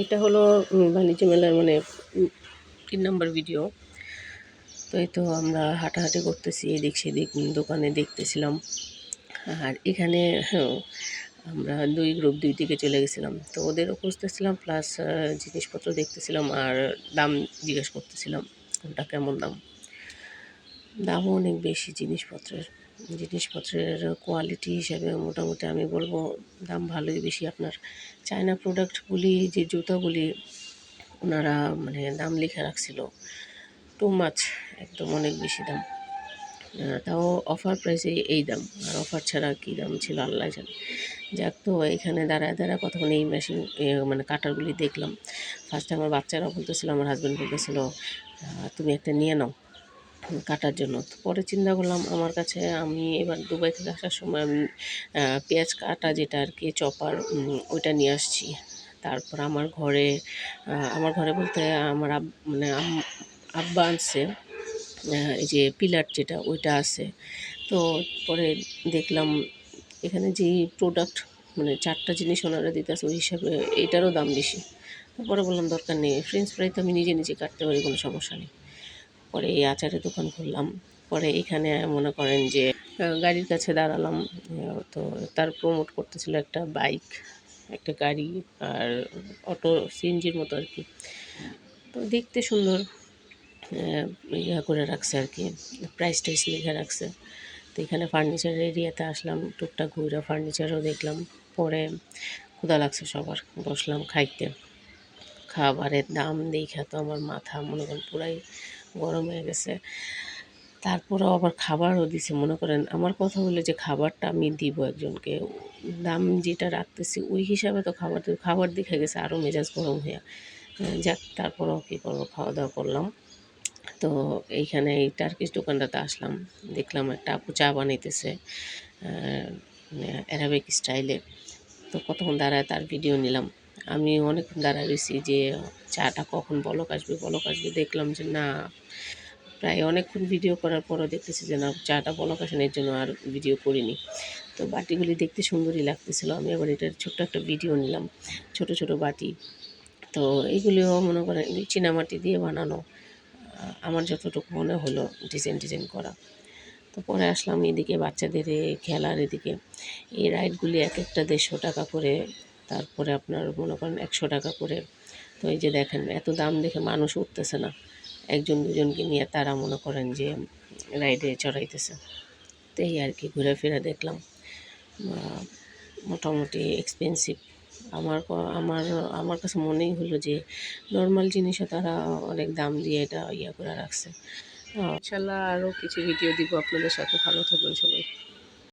এটা হলো বাণিজ্য মেলার মানে তিন নম্বর ভিডিও তো এই তো আমরা হাঁটাহাঁটি করতেছি এদিক সেদিক দোকানে দেখতেছিলাম। আর এখানে হ্যাঁ, আমরা দুই গ্রুপ দুই দিকে চলে গেছিলাম। তো ওদেরও খুঁজতেছিলাম প্লাস জিনিসপত্র দেখতেছিলাম আর দাম জিজ্ঞেস করতেছিলাম কোনটা কেমন দাম। দামও অনেক বেশি জিনিসপত্রের। জিনিসপত্রের কোয়ালিটি হিসাবে মোটামুটি আমি বলব দাম ভালোই বেশি আপনার। চায়না প্রোডাক্টগুলি যে জুতোগুলি ওনারা মানে দাম লিখে রাখছিল টু মাছ একদম অনেক বেশি দাম। তাও অফার প্রাইসে এই দাম। আর অফার ছাড়া কী দাম ছিল আল্লাহ জানে। যাক তো, এখানে দাঁড়ায় দাঁড়ায় কতক্ষণ এই মেশিন মানে কাটারগুলি দেখলাম। ফার্স্টে আমার বাচ্চারা বলতেছিল, আমার হাজব্যান্ড বলতেছিল তুমি একটা নিয়ে নাও। কাটার জন্য। পরে চিন্তা করলাম, আমার কাছে আমি এবার দুবাই থেকে আসার সময় আমি পেঁয়াজ কাটা যেটা আর কি, চপার ওইটা নিয়ে আসছি। তারপর আমার ঘরে আমার ঘরে বলতে আমার মানে আব্বা আনছে এই যে পিলার যেটা, ওইটা আছে। তো পরে দেখলাম এখানে যেই প্রোডাক্ট মানে চারটা জিনিস ওনারা দিতেছে, ওই হিসাবে এটারও দাম বেশি। তারপরে বললাম দরকার নেই ফ্রেঞ্চ ফ্রাই তো আমি নিজে নিজে কাটতে পারি, কোনো সমস্যা নেই। পরে এই আচারের দোকান খুললাম। পরে এখানে মনে করেন যে গাড়ির কাছে দাঁড়ালাম। তো তার প্রমোট করতেছিল একটা বাইক একটা গাড়ি আর অটো সিএনজির মতো আর কি তো দেখতে সুন্দর ইয়া করে রাখছে আর কি প্রাইস টাইস লিখে রাখছে। তো এখানে ফার্নিচারের এরিয়াতে আসলাম, টুকটাক ঘুরে ফার্নিচারও দেখলাম। পরে ক্ষুদা লাগছে সবার, বসলাম খাইতে। খাবারের দাম দেখা তো আমার মাথা মনে করেন পুরাই গরম হয়ে গেছে। তারপরেও আবার খাবারও দিছে, মনে করেন আমার কথা হলো যে খাবারটা আমি দিব একজনকে। দাম যেটা রাখতেছি ওই হিসাবে তো খাবার খাবার দেখে গেছে আরও মেজাজ গরম হয়ে, যাক, তারপরেও কী করব খাওয়া দাওয়া করলাম। তো এইখানে এই টার্কিশ দোকানটাতে আসলাম, দেখলাম একটা আপু চা বানাইতেছে অ্যারাবিক স্টাইলে তো কতক্ষণ দাঁড়ায় তার ভিডিও নিলাম। আমি অনেকক্ষণ রয়েছি যে চাটা কখন বলক আসবে বলক আসবে। দেখলাম যে না, প্রায় অনেকক্ষণ ভিডিও করার পরও দেখতেছি যে না, চাটা বলক আসেন এর জন্য আর ভিডিও করিনি। তো বাটিগুলি দেখতে সুন্দরই লাগতেছিল। আমি আবার এটার ছোট্ট একটা ভিডিও নিলাম, ছোট ছোট বাটি। তো এইগুলিও মনে করেন চীনামাটি দিয়ে বানানো আমার যতটুকু মনে হলো ডিজাইন ডিজাইন করা। তো পরে আসলাম এদিকে বাচ্চাদের খেলার এদিকে। এই রাইডগুলি এক একটা দেড়শো টাকা করে তারপরে আপনার মনে করেন একশো টাকা করে। তো এই যে দেখেন, এত দাম দেখে মানুষ উঠতেছে না। একজন দুজনকে নিয়ে তারা মনে করেন যে রাইডে চড়াইতেছে। তো এই আর কি ঘুরে ফিরে দেখলাম মোটামুটি এক্সপেন্সিভ আমার আমার আমার কাছে মনেই হলো যে নর্মাল জিনিসও তারা অনেক দাম দিয়ে এটা ইয়ে করে রাখছে। ইনশাল্লাহ আরও কিছু ভিডিও দিব আপনাদের সাথে। ভালো থাকবেন সবাই।